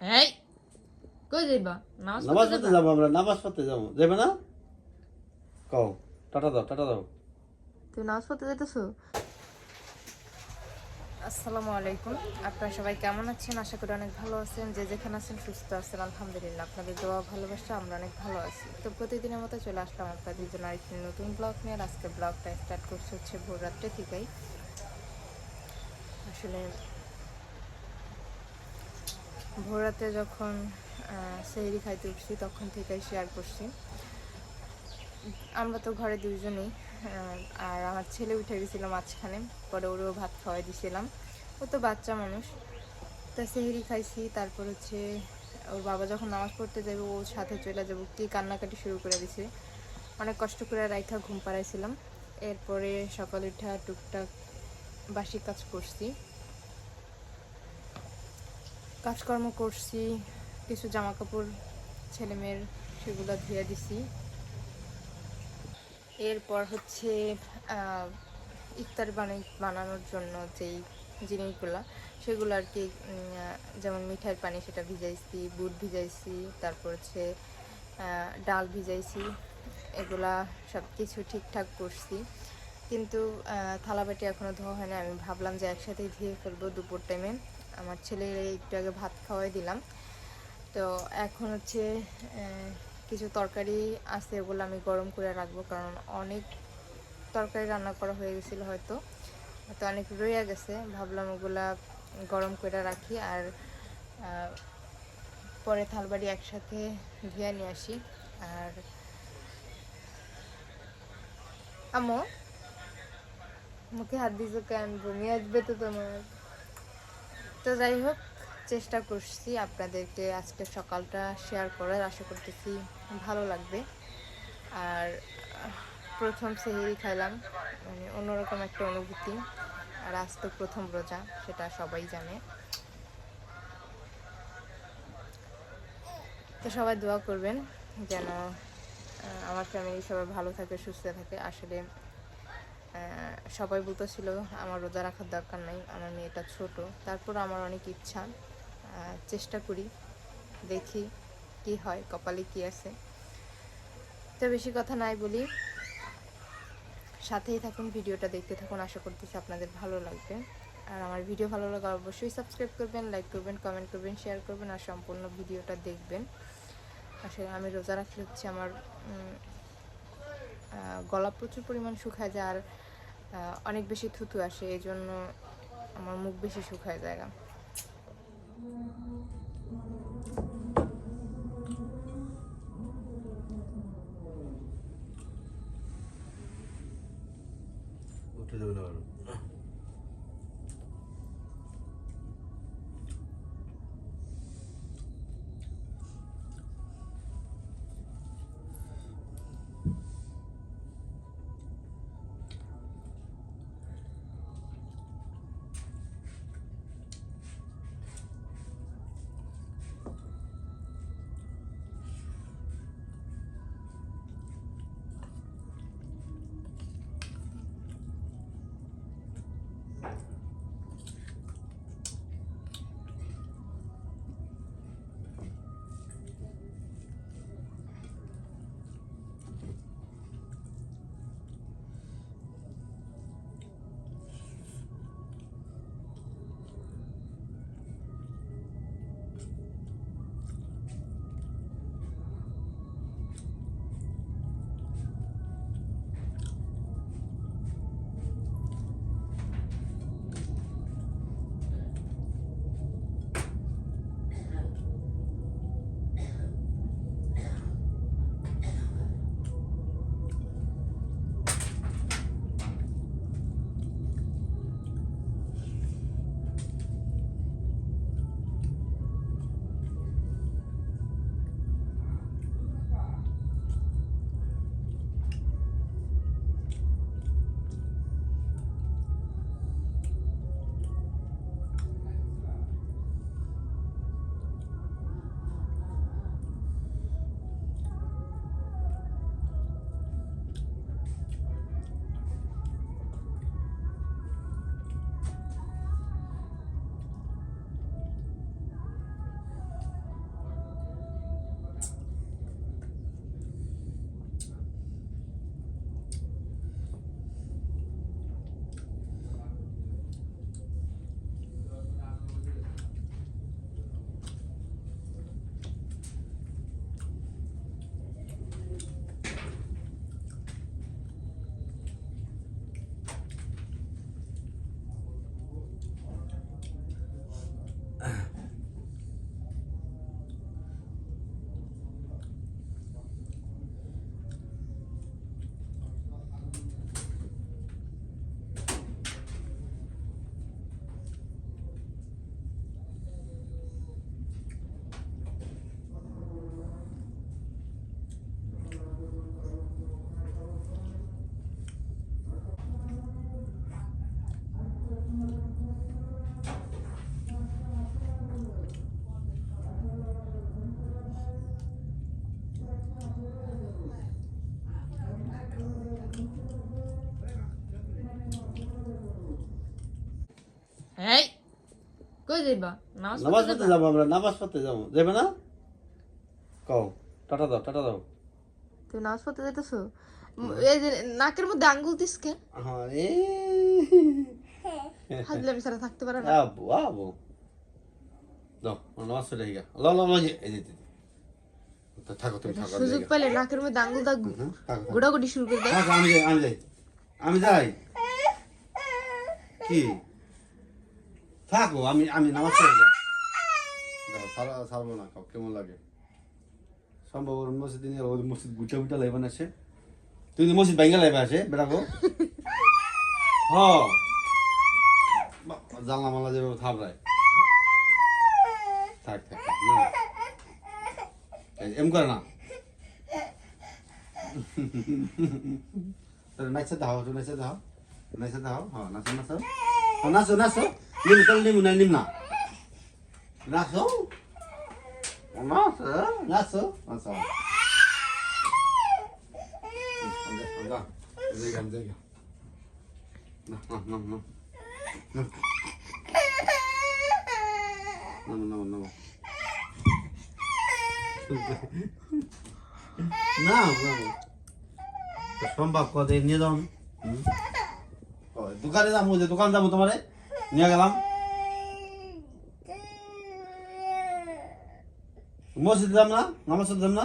এই কই যাইবা? নামাজ নামাজ পড়তে পড়তে যাব আমরা নামাজ পড়তে যাব। যাবে না? কও টাটা দাও টাটা দাও। তুমি নামাজ পড়তে যাইতেছো? আসসালামু আলাইকুম। আপনারা সবাই কেমন আছেন? আশা করি অনেক ভালো আছেন। যে যেখানে আছেন সুস্থ আছেন আলহামদুলিল্লাহ। আপনাদের দোয়া ভালোবাসা আমরা অনেক ভালো আছি। তো প্রতিদিনের মতো চলে আসলাম আপনাদের জন্য আরেকটি নতুন ব্লগ নিয়ে। আজকে ব্লগটা স্টার্ট করছে হচ্ছে ভোর রাত্রে থেকেই। আসলে ভোর রাতে যখন সেহরি খাইতে উঠছি তখন থেকেই শেয়ার করছি। আমরা তো ঘরে দুইজনেই আহ, আর আমার ছেলে উঠে গেছিল মাঝখানে পরে ওরও ভাত খাওয়াই দিয়েছিলাম ও তো বাচ্চা মানুষ। তা সেহেরি খাইছি তারপর হচ্ছে ওর বাবা যখন নামাজ পড়তে যাবে ওর সাথে চলে যাব কি কান্নাকাটি শুরু করে দিছে। অনেক কষ্ট করে রাইখা ঘুম পাড়াইছিলাম। এরপরে সকালে উঠা টুকটাক বাসি কাজ করছি। কাজকর্ম করছি, কিছু জামা কাপড় ছেলেমেয়ের সেগুলো ধুয়ে দিছি। এরপর হচ্ছে ইফতার বানাই বানানোর জন্য যেই জিনিসগুলো, সেগুলো আর কি যেমন মিঠাইয়ের পানি সেটা ভিজাইছি, বুট ভিজাইছি, তারপর হচ্ছে ডাল ভিজাইছি, এগুলা সব কিছু ঠিকঠাক করছি। কিন্তু থালাবাটি এখনও ধোয়া হয় না আমি ভাবলাম যে একসাথেই ধুয়ে ফেলব দুপুর টাইমে আমার ছেলের একটু আগে ভাত খাওয়াই দিলাম। তো এখন হচ্ছে কিছু তরকারি আছে ওগুলো আমি গরম করে রাখব, কারণ অনেক তরকারি রান্না করা হয়ে গেছিল হয়তো। হয়তো অনেক রয়ে গেছে, ভাবলাম ওগুলা গরম করে রাখি আর পরে থালবাড়ি একসাথে ধুয়ে নিয়ে আসি। আর আমো মুখে হাত দিছো কেন? বমি আসবে তো তোমার? তো যাই হোক, চেষ্টা করছি আপনাদেরকে আজকে সকালটা শেয়ার করার। আশা করতেছি ভালো লাগবে। আর, প্রথম সেহেরি খাইলাম মানে অন্যরকম একটা অনুভূতি। আর আজ তো প্রথম রোজা, সেটা সবাই জানে। তো সবাই দোয়া করবেন যেন আমার ফ্যামিলি সবাই ভালো থাকে, সুস্থ থাকে। আসলে সবাই বলতেছিল, আমার রোজা রাখার দরকার নাই, আমার মেয়েটা ছোট। তারপর আমার অনেক ইচ্ছা চেষ্টা করি, দেখি কি হয়, কপালে কি আছে। তো বেশি কথা নাই বলি। সাথেই থাকুন, ভিডিওটা দেখতে থাকুন, আশা করতেছি আপনাদের ভালো লাগবে। আর আমার ভিডিও ভালো লাগলে অবশ্যই সাবস্ক্রাইব করবেন, লাইক করবেন, কমেন্ট করবেন, শেয়ার করবেন, আর সম্পূর্ণ ভিডিওটা দেখবেন। আসলে আমি রোজা রাখলে হচ্ছে আমার গলা প্রচুর পরিমাণ শুকায় যায় আর অনেক বেশি থুতু আসে, এই জন্য আমার মুখ বেশি শুকায় জায়গা। উঠে যাবে না এই কই যাইবা? নামাজ পড়তে যাব? আমরা নামাজ পড়তে যাব। যাবে না? কও টাটা দাও টাটা দাও। তুমি নামাজ পড়তে যাইতেছো? এই যে নাকের মধ্যে আঙ্গুল দিস কে? হ্যাঁ এ। সারা থাকতে পারে না। আবু আবু। দাও নামাজ পড়ে গিয়া লো লো লো এই যে থাকো তুমি থাকো সুযোগ পেলে নাকের মধ্যে আঙ্গুল দা হুম, থাকো, থাকো। গোড়াগুড়ি শুরু করে দেয় আমি যাই আমি যাই আমি যাই। কি? থাকো, আমি আমি নামাজ পড়ে যাই দেখো, সারা সারবো না কাউ কেমন লাগে? সম্ভব ওর মসজিদ নিয়ে ওই মসজিদ গুটা গুটা লাইবা না সে তুই তো মসজিদ বাইঙ্গা লাইবা আছে বেড়াবো হ। জানলা মালা যেভাবে থাপড়ায় থাক থাক এম করে না। তোর নাচে দাও তুই নাচে দাও নাচে দাও। হ্যাঁ নাচো নাচো। হ্যাঁ নাচো নাচো। নিম তোর নিম না নিম না নাচো নাচো anda anda জায়গা জায়গা না না না না নামো নামো নামো না না সম্ভব কত নিয়ে যাও দোকানে যাব দোকান যাব তোমারে নিয়ে গেলাম। মসজিদ যাম না? নামাজ যাম না